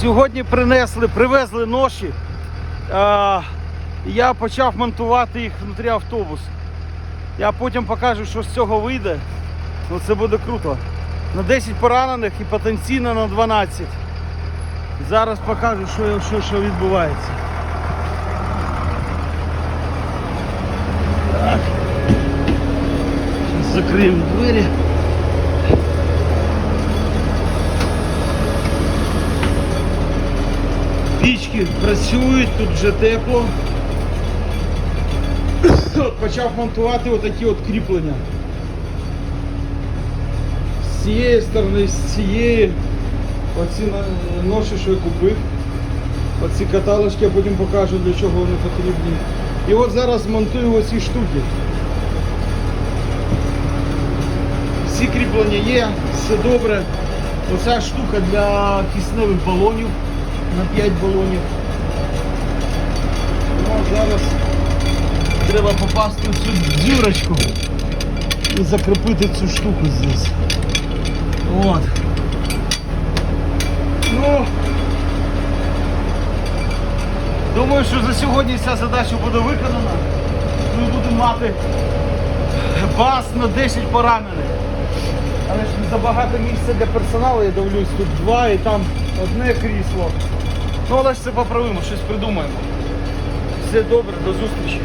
Сьогодні принесли, привезли ноші. А, я почав монтувати їх внутрі автобусу. Я потім покажу, що з цього вийде. Ну це буде круто. На 10 поранених і потенційно на 12. Зараз покажу, що, що, що відбувається. Так. Зараз закриємо двері. Пічки працюють, тут вже тепло. Почав монтувати отакі от кріплення. З цієї сторони, з цієї. Оці ноші, що я купив. Оці каталочки я потім покажу, для чого вони потрібні. І от зараз монтую оці штуки. Всі кріплення є, все добре. Оця штука для кисневих балонів на 5 балонів. Ну, а зараз треба попасти в цю дюрочку і закріпити цю штуку здесь. От. Ну, думаю, що за сьогодні ця задача буде виконана. Ми будемо мати бас на 10 поранених. Але ж забагато місця для персоналу, я дивлюсь, тут два і там одне крісло. Ну, але ж це поправимо, щось придумаємо. Все добре, до зустрічі.